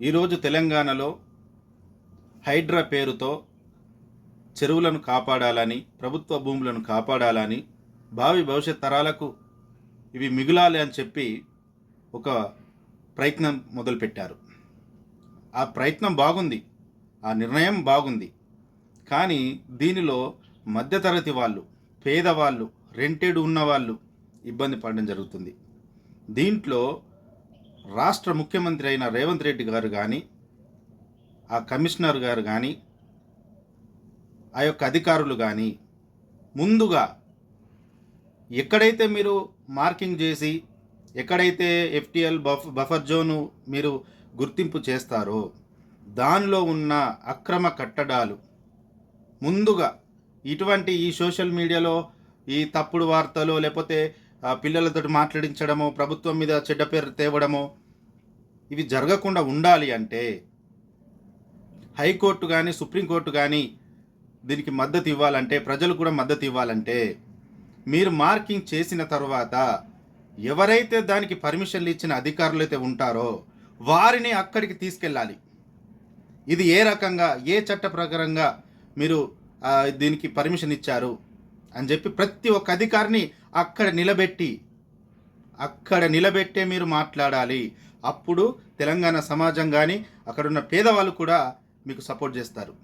ఈరోజు తెలంగాణలో హైడ్రా పేరుతో చెరువులను కాపాడాలని ప్రభుత్వ భూములను కాపాడాలని భావి భవిష్యత్ తరాలకు ఇవి మిగులాలి అని చెప్పి ఒక ప్రయత్నం మొదలుపెట్టారు. ఆ ప్రయత్నం బాగుంది ఆ నిర్ణయం బాగుంది. కానీ దీనిలో మధ్యతరగతి వాళ్ళు పేదవాళ్ళు రెంటెడ్ ఉన్నవాళ్ళు ఇబ్బంది పడడం జరుగుతుంది. దీంట్లో రాష్ట్ర ముఖ్యమంత్రి అయిన రేవంత్ రెడ్డి గారు కానీ ఆ కమిషనర్ గారు కానీ ఆ యొక్క అధికారులు కానీ ముందుగా ఎక్కడైతే మీరు మార్కింగ్ చేసి ఎక్కడైతే ఎఫ్టిఎల్ బఫ్ బఫర్ జోను మీరు గుర్తింపు చేస్తారో దానిలో ఉన్న అక్రమ కట్టడాలు ముందుగా ఇటువంటి ఈ సోషల్ మీడియాలో ఈ తప్పుడు వార్తలు లేకపోతే పిల్లలతో మాట్లాడించడము ప్రభుత్వం మీద చెడ్డ పేరు తేవడము ఇవి జరగకుండా ఉండాలి అంటే హైకోర్టు కానీ సుప్రీంకోర్టు కానీ దీనికి మద్దతు ఇవ్వాలంటే ప్రజలు కూడా మద్దతు ఇవ్వాలంటే మీరు మార్కింగ్ చేసిన తర్వాత ఎవరైతే దానికి పర్మిషన్లు ఇచ్చిన అధికారులు అయితే ఉంటారో వారిని అక్కడికి తీసుకెళ్ళాలి. ఇది ఏ రకంగా ఏ చట్ట ప్రకారంగా మీరు దీనికి పర్మిషన్ ఇచ్చారు అని చెప్పి ప్రతి ఒక్క అధికారిని అక్కడ నిలబెట్టి అక్కడ నిలబెట్టే మీరు మాట్లాడాలి. అప్పుడు తెలంగాణ సమాజం కానీ అక్కడున్న పేదవాళ్ళు కూడా మీకు సపోర్ట్ చేస్తారు.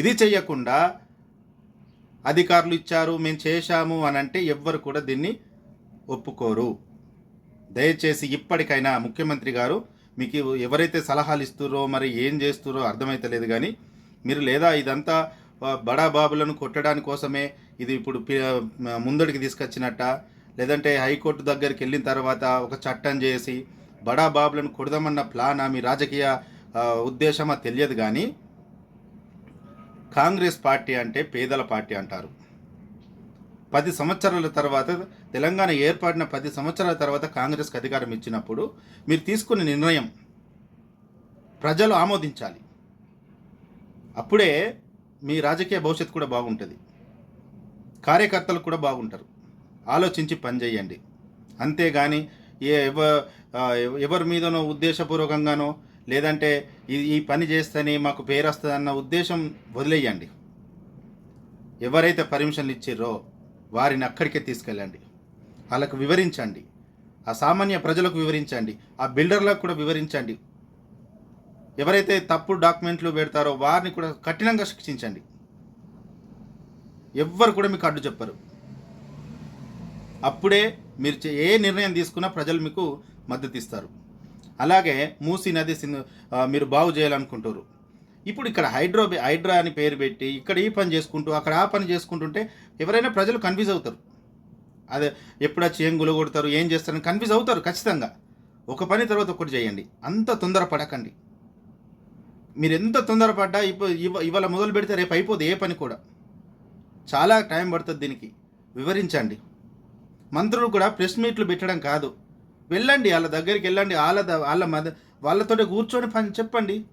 ఇది చెయ్యకుండా అధికారులు ఇచ్చారు మేము చేశాము అని అంటే ఎవ్వరు కూడా దీన్ని ఒప్పుకోరు. దయచేసి ఇప్పటికైనా ముఖ్యమంత్రి గారు మీకు ఎవరైతే సలహాలు ఇస్తురో మరి ఏం చేస్తుర్రో అర్థమైతలేదు కానీ మీరు లేదా ఇదంతా బడా బాబులను కొట్టడానికి కోసమే ఇది ఇప్పుడు ముందడికి తీసుకొచ్చినట్ట. లేదంటే హైకోర్టు దగ్గరికి వెళ్ళిన తర్వాత ఒక చట్టం చేసి బడా బాబులను కొడదామన్న ప్లానా మీ రాజకీయ ఉద్దేశమా తెలియదు కానీ కాంగ్రెస్ పార్టీ అంటే పేదల పార్టీ అంటారు. పది సంవత్సరాల తర్వాత తెలంగాణ ఏర్పడిన పది సంవత్సరాల తర్వాత కాంగ్రెస్కి అధికారం ఇచ్చినప్పుడు మీరు తీసుకున్న నిర్ణయం ప్రజలు ఆమోదించాలి. అప్పుడే మీ రాజకీయ భవిష్యత్తు కూడా బాగుంటుంది. కార్యకర్తలు కూడా బాగుంటారు. ఆలోచించి పనిచేయండి అంతేగాని ఏ ఎవ ఎవరి మీదనో ఉద్దేశపూర్వకంగానో లేదంటే ఈ- ఈ పని చేస్తేనే మాకు పేరు వస్తుంది అన్న ఉద్దేశం వదిలేయండి. ఎవరైతే పర్మిషన్లు ఇచ్చిర్రో వారిని అక్కడికే తీసుకెళ్ళండి. వాళ్ళకు వివరించండి. ఆ సామాన్య ప్రజలకు వివరించండి. ఆ బిల్డర్లకు కూడా వివరించండి. ఎవరైతే తప్పుడు డాక్యుమెంట్లు పెడతారో వారిని కూడా కఠినంగా శిక్షించండి. ఎవ్వరు కూడా మీకు అడ్డు చెప్పరు. అప్పుడే మీరు చే- ఏ నిర్ణయం తీసుకున్నా ప్రజలు మీకు మద్దతు ఇస్తారు. అలాగే మూసీ నది సింధు మీరు బాగు చేయాలనుకుంటారు. ఇప్పుడు ఇక్కడ హైడ్రో హైడ్రా అని పేరు పెట్టి ఇక్కడ ఈ పని చేసుకుంటూ అక్కడ ఆ పని చేసుకుంటుంటే ఎవరైనా ప్రజలు కన్ఫ్యూజ్ అవుతారు. అదే ఎప్పుడు వచ్చి ఏం గులగొడతారు ఏం చేస్తారని కన్ఫ్యూజ్ అవుతారు ఖచ్చితంగా. ఒక పని తర్వాత ఒకటి చేయండి. అంత తొందర పడకండి మీరు ఎంత తొందరపడ్డా ఇప్పుడు ఇవ ఇవాళ మొదలు పెడితే రేపు అయిపోదు ఏ పని కూడా. చాలా టైం పడుతుంది దీనికి. వివరించండి. మంత్రులు కూడా ప్రెస్ మీట్లు పెట్టడం కాదు. వెళ్ళండి వాళ్ళ దగ్గరికి వెళ్ళండి వాళ్ళ వాళ్ళ మద వాళ్ళతోటి కూర్చొని పని చెప్పండి.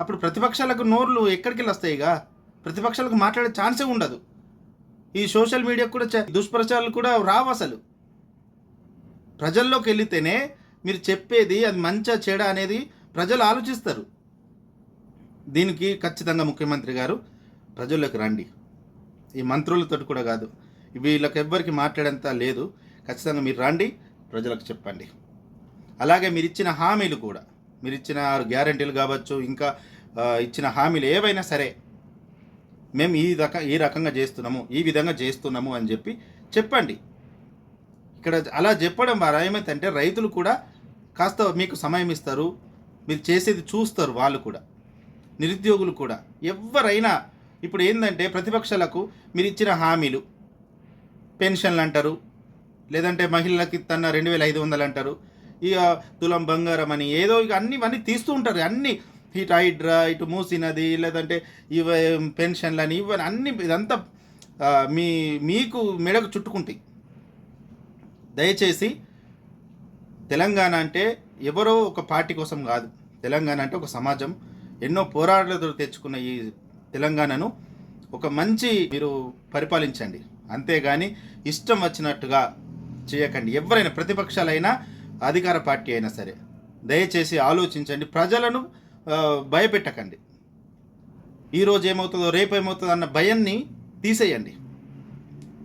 అప్పుడు ప్రతిపక్షాలకు నోర్లు ఎక్కడికి వెళ్ళి వస్తాయిగా ప్రతిపక్షాలకు మాట్లాడే ఛాన్సే ఉండదు. ఈ సోషల్ మీడియా కూడా దుష్ప్రచారాలు కూడా రావు అసలు. ప్రజల్లోకి వెళితేనే మీరు చెప్పేది అది మంచా చెడ అనేది ప్రజలు ఆలోచిస్తారు. దీనికి ఖచ్చితంగా ముఖ్యమంత్రి గారు ప్రజల్లోకి రండి. ఈ మంత్రులతో కూడా కాదు వీళ్ళకి ఎవ్వరికి మాట్లాడేంత లేదు. ఖచ్చితంగా మీరు రండి ప్రజలకు చెప్పండి. అలాగే మీరు ఇచ్చిన హామీలు కూడా మీరు ఇచ్చిన గ్యారంటీలు కావచ్చు ఇంకా ఇచ్చిన హామీలు ఏవైనా సరే మేము ఈ రక ఈ రకంగా చేస్తున్నాము ఈ విధంగా చేస్తున్నాము అని చెప్పి చెప్పండి. ఇక్కడ అలా చెప్పడం ద్వారా ఏమైందంటే రైతులు కూడా కాస్త మీకు సమయం ఇస్తారు మీరు చేసేది చూస్తారు వాళ్ళు కూడా. నిరుద్యోగులు కూడా. ఎవరైనా ఇప్పుడు ఏంటంటే ప్రతిపక్షాలకు మీరు ఇచ్చిన హామీలు పెన్షన్లు అంటారు లేదంటే మహిళలకి తన రెండు వేల ఐదు వందలు అంటారు ఇక తులం బంగారం అని ఏదో ఇక అన్ని ఇవన్నీ తీస్తూ ఉంటారు. అన్ని ఇటు హైడ్రా ఇటు మూసినది లేదంటే ఇవ పెన్షన్లు అని ఇవన్నీ అన్ని ఇదంతా మీ మీకు మెడకు చుట్టుకుంటాయి. దయచేసి తెలంగాణ అంటే ఎవరో ఒక పార్టీ కోసం కాదు. తెలంగాణ అంటే ఒక సమాజం. ఎన్నో పోరాటాలతో తెచ్చుకున్న ఈ తెలంగాణను ఒక మంచి మీరు పరిపాలించండి. అంతేగాని ఇష్టం వచ్చినట్టుగా చేయకండి. ఎవరైనా ప్రతిపక్షాలైనా అధికార పార్టీ అయినా సరే దయచేసి ఆలోచించండి. ప్రజలను భయపెట్టకండి. ఈరోజు ఏమవుతుందో రేపు ఏమవుతుందో అన్న భయాన్ని తీసేయండి.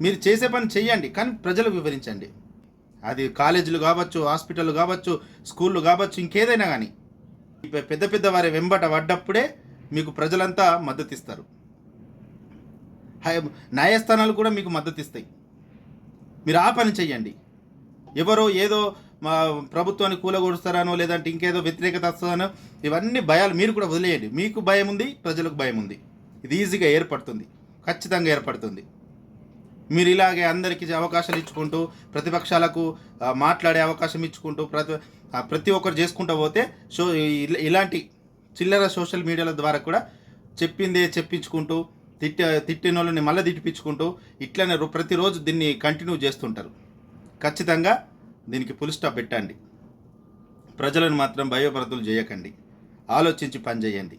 మీరు చేసే పని చెయ్యండి కానీ ప్రజలకు వివరించండి. అది కాలేజీలు కావచ్చు హాస్పిటల్ కావచ్చు స్కూళ్ళు కావచ్చు ఇంకేదైనా కానీ పెద్ద పెద్ద వారి వెంబట పడ్డప్పుడే మీకు ప్రజలంతా మద్దతు ఇస్తారు. హై- న్యాయస్థానాలు కూడా మీకు మద్దతు ఇస్తాయి. మీరు ఆ పని చెయ్యండి. ఎవరో ఏదో మా ప్రభుత్వాన్ని కూలగొడుస్తారనో లేదంటే ఇంకేదో వ్యతిరేకత వస్తుందనో ఇవన్నీ భయాలు మీరు కూడా వదిలేయండి. మీకు భయం ఉంది ప్రజలకు భయం ఉంది. ఇది ఈజీగా ఏర్పడుతుంది. ఖచ్చితంగా ఏర్పడుతుంది. మీరు ఇలాగే అందరికీ అవకాశాలు ఇచ్చుకుంటూ ప్రతిపక్షాలకు మాట్లాడే అవకాశం ఇచ్చుకుంటూ ప్రతి ప్రతి ఒక్కరు చేసుకుంటూ పోతే సో ఇలాంటి చిల్లర సోషల్ మీడియాల ద్వారా కూడా చెప్పిందే చెప్పించుకుంటూ తిట్టి తిట్టిన వాళ్ళని మళ్ళీ తిట్టిపించుకుంటూ ఇట్లనే రో- ప్రతిరోజు దీన్ని కంటిన్యూ చేస్తుంటారు. ఖచ్చితంగా దీనికి ఫుల్ స్టాప్ పెట్టండి. ప్రజలను మాత్రం భయభ్రతులు చేయకండి. ఆలోచించి పని చేయండి